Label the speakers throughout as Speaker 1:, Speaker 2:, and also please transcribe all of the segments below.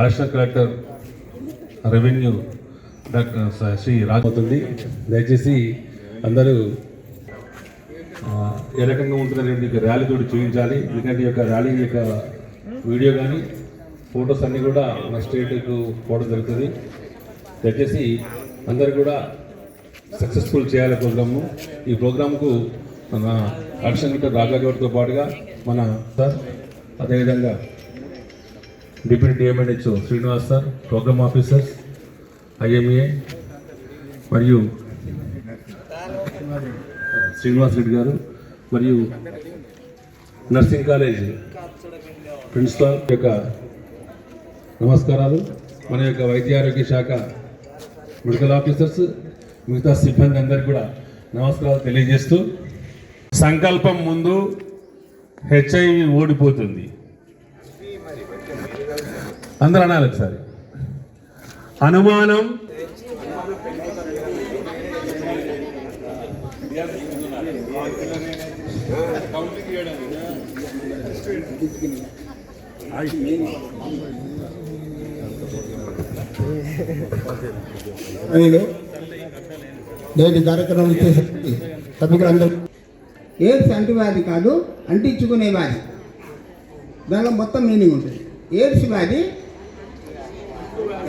Speaker 1: Additional collector revenue doctor Shri రాబోతుంది దయచేసి అందరూ ఏ రకంగా ఉంటుందనేది ర్యాలీ తోటి చూపించాలి. ఎందుకంటే ఈ యొక్క ర్యాలీ యొక్క వీడియో కానీ ఫొటోస్ అన్నీ కూడా మన స్టేట్కు పోవడం జరుగుతుంది. దయచేసి అందరు కూడా సక్సెస్ఫుల్ చేయాలి ప్రోగ్రాము ఈ ప్రోగ్రామ్కు మన అడిషనల్ కలెక్టర్ రాజా గౌడ్తో పాటుగా మన సార్ అదేవిధంగా deputy DMNH Srinivas sir programme officers IMA మరియు శ్రీనివాస్ రెడ్డి గారు మరియు నర్సింగ్ కాలేజ్ ప్రిన్సిపాల్ యొక్క నమస్కారాలు మన యొక్క వైద్య ఆరోగ్య శాఖ మెడికల్ ఆఫీసర్స్ మిగతా సిబ్బంది అందరికీ కూడా నమస్కారాలు తెలియజేస్తూ సంకల్పం ముందు హెచ్ఐవి ఓడిపోతుంది. అందరూ అనాలి ఒకసారి. అనుమానం
Speaker 2: నేను నేటి కార్యక్రమం ఇచ్చేసరికి సభ్యులందరూ ఎయిడ్స్ అంటువ్యాధి కాదు అంటించుకునే వ్యాధి దానిలో మొత్తం మీనింగ్ ఉంటుంది. ఎయిడ్స్ వ్యాధి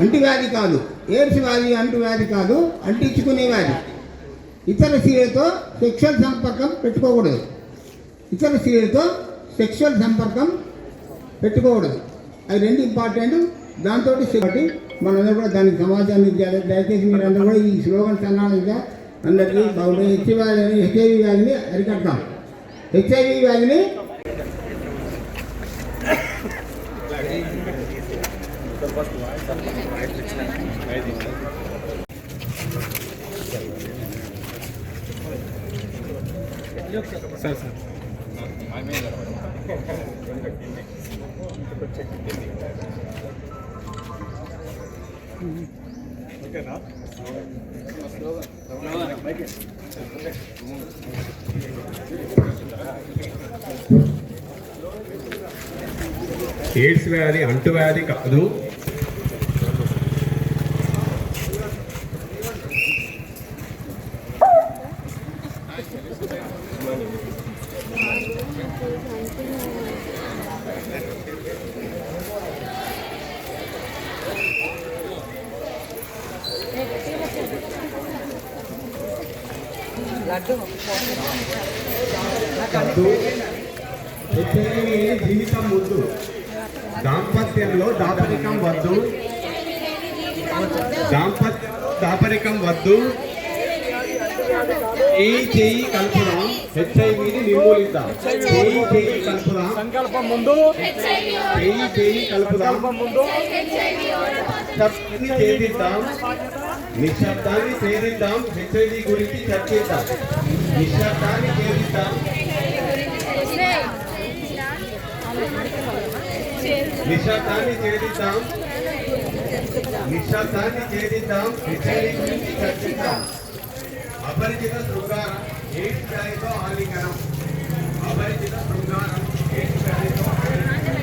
Speaker 2: అంటువ్యాధి కాదు. ఎయిడ్స్ వ్యాధి అంటువ్యాధి కాదు. అంటించుకునే వ్యాధి ఇతర స్త్రీలతో సెక్షువల్ సంపర్కం పెట్టుకోకూడదు. ఇతర స్త్రీలతో సెక్షువల్ సంపర్కం పెట్టుకోకూడదు. అది రెండు ఇంపార్టెంట్ దాంతో కాబట్టి మనందరూ కూడా దానికి సమాచారం ఇచ్చారు దయచేసి మీరు అందరూ కూడా ఈ స్లోగన్స్ అన్నానుగా అందరికీ బాగుంటుంది హెచ్ఐవి వ్యాధిని హెచ్ఐవి వ్యాధిని అరికడతాం. హెచ్ఐవి వ్యాధిని
Speaker 3: ఎయిడ్స్ వ్యాధి అంటువ్యాధి కాదు హెచ్ఐవి జీవితం ముద్దు దాంపత్యంలో దాపరికం వద్దు. దాంపత్య దాపరికం వద్దు. ఈ చేయి కలుపుదాం హెచ్ఐవిని నిర్మూలిద్దాం. చేయి చేయి కలుపుదాం
Speaker 4: సంకల్పం ముందు.
Speaker 3: చేయి చేయి కలుపుదాం
Speaker 4: ముందు.
Speaker 3: శబ్దాన్ని ఛేదిద్దాం నిశ్శబ్దాన్ని ఛేదిద్దాం హెచ్ఐవి గురించి చర్చిద్దాం. నిశ్శబ్దాన్ని ఛేదిద్దాం నిశ్శబ్దాన్ని ఛేదిద్దాం నిశ్శబ్దాన్ని ఛేదిద్దాం హెచ్ఐవి గురించి చర్చిద్దాం. అపరిచిత శృంగారం ఎయిడ్స్ వ్యాధితో హానికరం అపరిచిత శృంగారం ఎయిడ్స్ వ్యాధితో హానికరం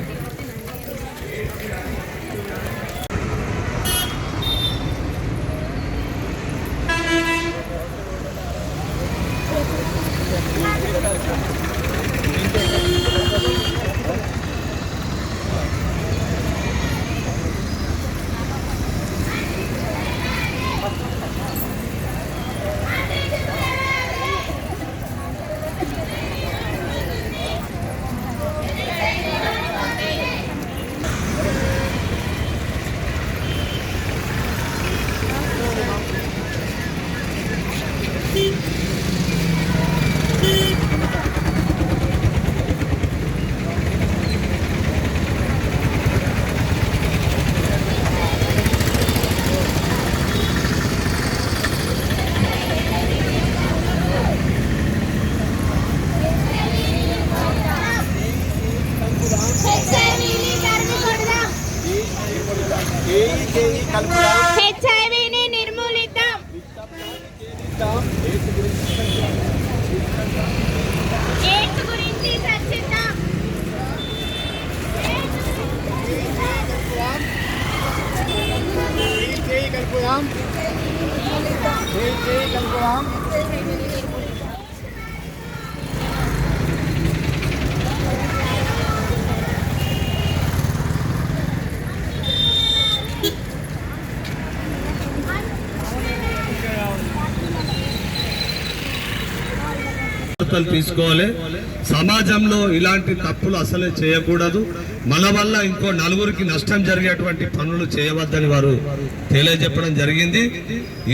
Speaker 5: హెచ్ఐవిని నిర్మూలిద్దాం ఎయిడ్స్ గురించి చర్చిద్దాం
Speaker 2: కలుపుదాం చేయి చేయి కలుపుదాం
Speaker 6: జాగ్రత్తలు తీసుకోవాలి. సమాజంలో ఇలాంటి తప్పులు అసలే చేయకూడదు. మన వల్ల ఇంకో నలుగురికి నష్టం జరిగేటువంటి పనులు చేయవద్దని వారు తెలియజెప్పడం జరిగింది.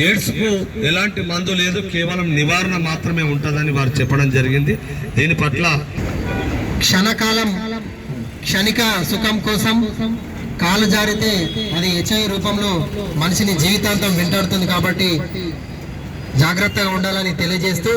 Speaker 6: ఎయిడ్స్కు ఎలాంటి మందు లేదు కేవలం నివారణ మాత్రమే ఉంటుందని వారు చెప్పడం జరిగింది. దీని పట్ల
Speaker 7: క్షణకాలం క్షణిక సుఖం కోసం కాలు జారితే అది హెచ్ఐ రూపంలో మనిషిని జీవితాంతం వెంటాడుతుంది కాబట్టి జాగ్రత్తగా ఉండాలని తెలియజేస్తూ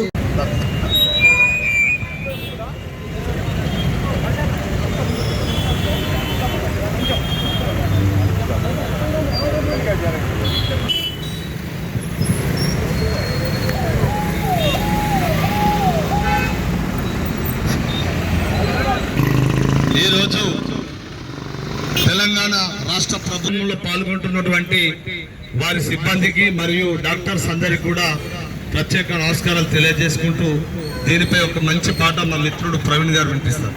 Speaker 6: ప్రభుత్వంలో పాల్గొంటున్నటువంటి వారి సిబ్బందికి మరియు డాక్టర్స్ అందరికీ కూడా ప్రత్యేక నమస్కారాలు తెలియజేసుకుంటూ దీనిపై ఒక మంచి పాట మా మిత్రుడు ప్రవీణ్ గారు వినిపిస్తారు.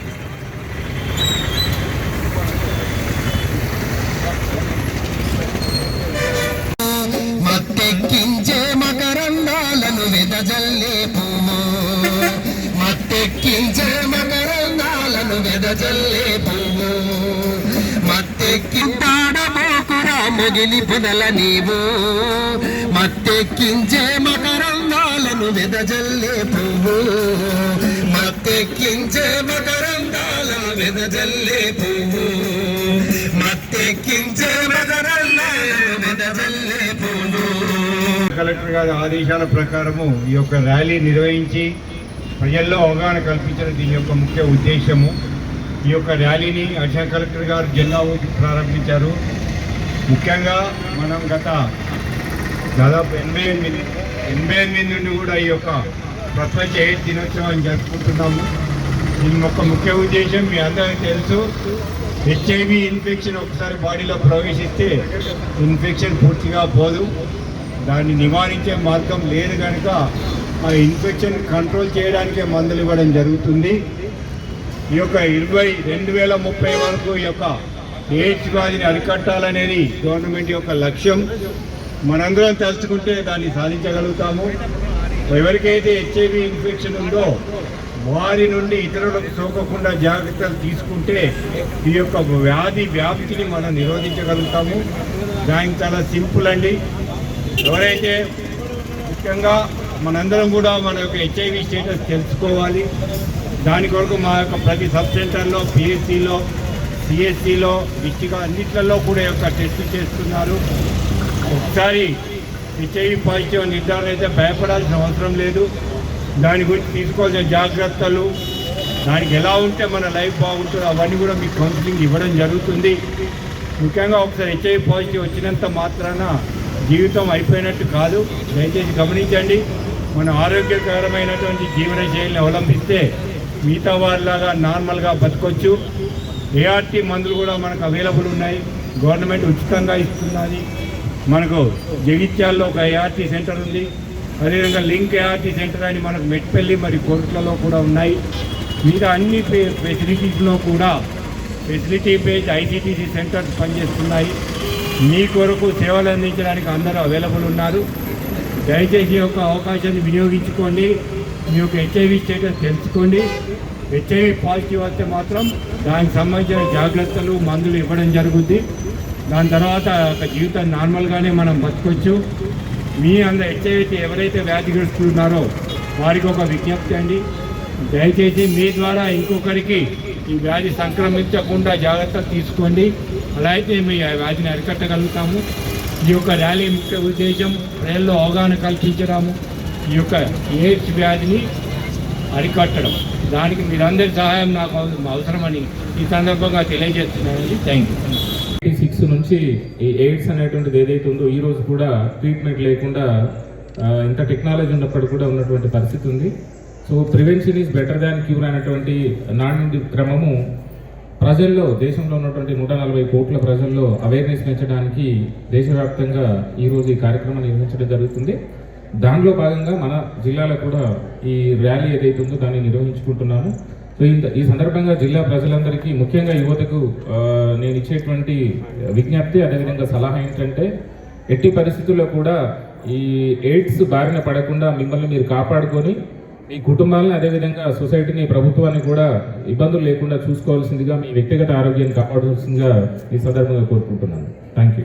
Speaker 7: మత్తెక్కించే మకరందాలను వెదజల్లే పువ్వు మత్తెక్కించే మకరందాలను వెదజల్లే మత్తెక్కింటాడమోకురా మొగిలి పొదల నీవు మత్తెక్కించే మకరంగాలను వెదజల్లే పువ్వు. మత్తెక్కించే మకరందాల వెదజల్లే పువ్వు. మత్తెక్కించే మకరందాలను వెదజల్లే పువ్వు.
Speaker 8: కలెక్టర్ గారి ఆదేశాల ప్రకారము ఈ యొక్క ర్యాలీ నిర్వహించి ప్రజల్లో అవగాహన కల్పించడం దీని యొక్క ముఖ్య ఉద్దేశము. ఈ యొక్క ర్యాలీని అడిషనల్ కలెక్టర్ గారు జెండా ఊపి ప్రారంభించారు. ముఖ్యంగా మనం గత దాదాపు ఎనభై ఎనిమిది ఎనభై ఎనిమిది నుండి కూడా ఈ యొక్క ప్రపంచ ఎయిడ్ దినోత్సవాన్ని జరుపుకుంటున్నాము. దీని యొక్క ముఖ్య ఉద్దేశం మీ అందరికీ తెలుసు హెచ్ఐవి ఇన్ఫెక్షన్ ఒకసారి బాడీలో ప్రవేశిస్తే ఇన్ఫెక్షన్ పూర్తిగా పోదు. దాన్ని నివారించే మార్గం లేదు కనుక ఆ ఇన్ఫెక్షన్ కంట్రోల్ చేయడానికే మందులు ఇవ్వడం జరుగుతుంది. ఈ యొక్క ఇరవై రెండు వేల ముప్పై వరకు ఈ యొక్క ఎయిడ్స్ వ్యాధిని అరికట్టాలనేది గవర్నమెంట్ యొక్క లక్ష్యం. మనందరం తలుచుకుంటే దాన్ని సాధించగలుగుతాము. ఎవరికైతే హెచ్ఐవి ఇన్ఫెక్షన్ ఉందో వారి నుండి ఇతరులకు సోకకుండా జాగ్రత్తలు తీసుకుంటే ఈ యొక్క వ్యాధి వ్యాప్తిని మనం నిరోధించగలుగుతాము. దానికి చాలా సింపుల్ అండి. ఎవరైతే ముఖ్యంగా మనందరం కూడా మన యొక్క హెచ్ఐవి స్టేటస్ తెలుసుకోవాలి. దాని కొరకు మా యొక్క ప్రతి సబ్ సెంటర్లో పిఎస్సిలో సిఎస్సిలో డిస్టిక్ అన్నిట్లలో కూడా యొక్క టెస్ట్ చేస్తున్నారు. ఒకసారి హెచ్ఐవి పాజిటివ్ నిర్ధారణ అయితే భయపడాల్సిన అవసరం లేదు. దాని గురించి తీసుకోవాల్సిన జాగ్రత్తలు దానికి ఎలా ఉంటే మన లైఫ్ బాగుంటుందో అవన్నీ కూడా మీకు కౌన్సిలింగ్ ఇవ్వడం జరుగుతుంది. ముఖ్యంగా ఒకసారి హెచ్ఐవి పాజిటివ్ వచ్చినంత మాత్రాన జీవితం అయిపోయినట్టు కాదు. దయచేసి గమనించండి. మన ఆరోగ్యకరమైనటువంటి జీవన శైలిని అవలంబిస్తే మిగతా వారిలాగా నార్మల్గా బతకొచ్చు. ఏఆర్టీ మందులు కూడా మనకు అవైలబుల్ ఉన్నాయి. గవర్నమెంట్ ఉచితంగా ఇస్తున్నది. మనకు జగిత్యాల్లో ఒక ఏఆర్టీ సెంటర్ ఉంది. అదేవిధంగా లింక్ ఏఆర్టీ సెంటర్ అని మనకు మెట్పల్లి మరి కోర్టులలో కూడా ఉన్నాయి. మిగతా అన్ని ఫె- ఫెసిలిటీస్లో కూడా ఫెసిలిటీ బేస్డ్ ఐసిటీసీ సెంటర్స్ పనిచేస్తున్నాయి. మీ కొరకు సేవలు అందించడానికి అందరూ అవైలబుల్ ఉన్నారు. దయచేసి యొక్క అవకాశాన్ని వినియోగించుకోండి. మీ యొక్క హెచ్ఐవి స్టేటస్ తెలుసుకోండి. హెచ్ఐవి పాజిటివ్ వస్తే మాత్రం దానికి సంబంధించిన జాగ్రత్తలు మందులు ఇవ్వడం జరుగుద్ది. దాని తర్వాత ఒక జీవితం నార్మల్గానే మనం బతకొచ్చు. మీ అంద హెచ్ఐవి ఎవరైతే వ్యాధిగ్రస్తున్నారో వారికి ఒక విజ్ఞప్తి అండి. దయచేసి మీ ద్వారా ఇంకొకరికి ఈ వ్యాధి సంక్రమించకుండా జాగ్రత్తలు తీసుకోండి. అలా అయితే మీ ఆ వ్యాధిని అరికట్టగలుగుతాము. ఈ యొక్క ర్యాలీ ముఖ్య ఉద్దేశం ప్రజల్లో అవగాహన కల్పించడము. ఈ యొక్క ఎయిడ్స్ వ్యాధిని అరికట్టడం. దానికి మీరందరి సహాయం నాకు అవసరమని ఈ సందర్భంగా తెలియజేస్తున్నానండి. Thank you.
Speaker 9: సిక్స్ నుంచి ఈ ఎయిడ్స్ అనేటువంటిది ఏదైతే ఉందో ఈ రోజు కూడా ట్రీట్మెంట్ లేకుండా ఇంత టెక్నాలజీ ఉన్నప్పుడు కూడా ఉన్నటువంటి పరిస్థితి ఉంది. So prevention is better than cure అనేటువంటి నాణ్య క్రమము ప్రజల్లో దేశంలో ఉన్నటువంటి నూట నలభై కోట్ల ప్రజల్లో అవేర్నెస్ పెంచడానికి దేశవ్యాప్తంగా ఈరోజు ఈ కార్యక్రమం నిర్వహించడం జరుగుతుంది. దానిలో భాగంగా మన జిల్లాలో కూడా ఈ ర్యాలీ ఏదైతే ఉందో దాన్ని నిర్వహించుకుంటున్నాము. సో ఇంత- ఈ సందర్భంగా జిల్లా ప్రజలందరికీ ముఖ్యంగా యువతకు నేను ఇచ్చేటువంటి విజ్ఞప్తి అదేవిధంగా సలహా ఏంటంటే ఎట్టి పరిస్థితుల్లో కూడా ఈ ఎయిడ్స్ బారిన పడకుండా మిమ్మల్ని మీరు కాపాడుకొని మీ కుటుంబాలను అదేవిధంగా సొసైటీని ప్రభుత్వాన్ని కూడా ఇబ్బందులు లేకుండా చూసుకోవాల్సిందిగా మీ వ్యక్తిగత ఆరోగ్యాన్ని కాపాడాల్సిందిగా ఈ సందర్భంగా కోరుకుంటున్నాను. Thank you